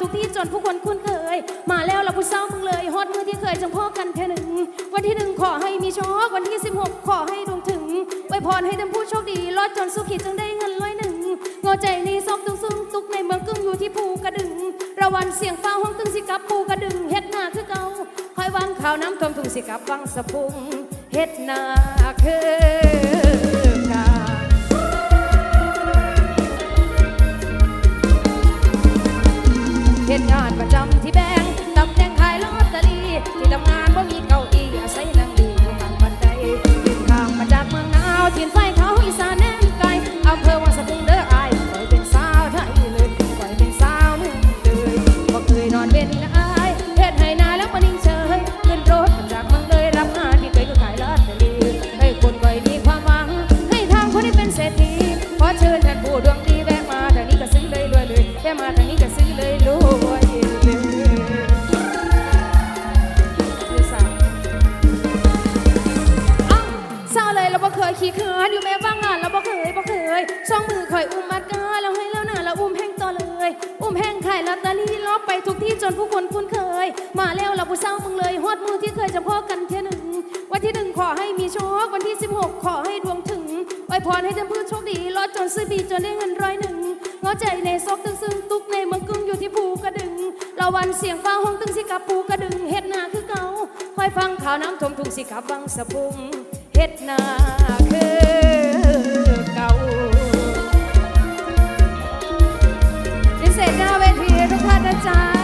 ทุกที่จนผู้คนคุ้นเคย มาแล้วเราผู้เศร้ามึงเลยฮอดมือที่เคยจังพ่อกันแค่หนึ่ง วันที่หนึ่งขอให้มีโชค วันที่ 16 ขอให้ดวงถึงไว้พรให้ท่านผู้โชคดีรอดจนสุขีจึงได้เงินร้อยหนึ่งเงาใจนี้ซอกตุงซึ้งตุกในเมืองกึ่งอยู่ที่ภูกระดึง ระวันเสียงฟ้าห้องตึงสิกับภูกระดึงเฮ็ดหน้าคือเก่าคอยวันข่าวน้ำท่วมทุ่งสิกับวังสะพุงเฮ็ดหน้าคือ เฮ็ดงานประจำที่แบงค์ตแหน่งขายลอตเตอรี่ที่ทำงานบน จนได้เงินร้อยหนึ่งเงอใจในซอกตึงซึ่งตุกในเมืองกึ่งอยู่ที่ภูกระดึงละวันเสียงฟ้าห้องตึงสิกับภูกระดึงเฮ็ดนาคือเก่าคอยฟังข่าวน้ำท่วมทุ่งสิกับวังสะพุงเฮ็ดนาคือเก่าดิเศษหน้าเวทีทุกท่านนะจ๊ะ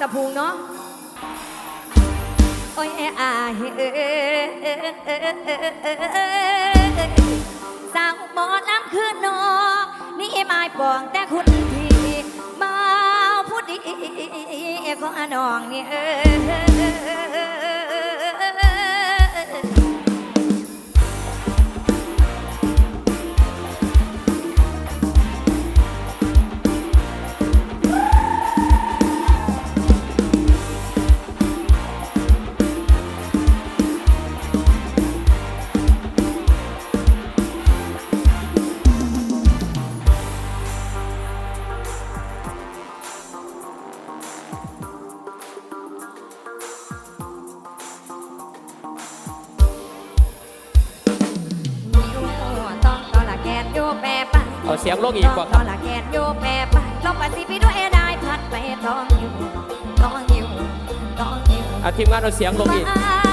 สะพุงเนาะโอ้ยอาเอ้ยสาวหมอลำคืนนอนี่ไม่ปองแต่คุณทีมาพูดดีของน้องนี่เอ้ย สียงลงอีกกว่าครัอนละแกนโยแปรปลองไปสิพี่ด้วยได้พัดไปต้องอยู่ต้องอยู่ต้องอยู่ อาทีมงานเอาเสียงลงอีก มา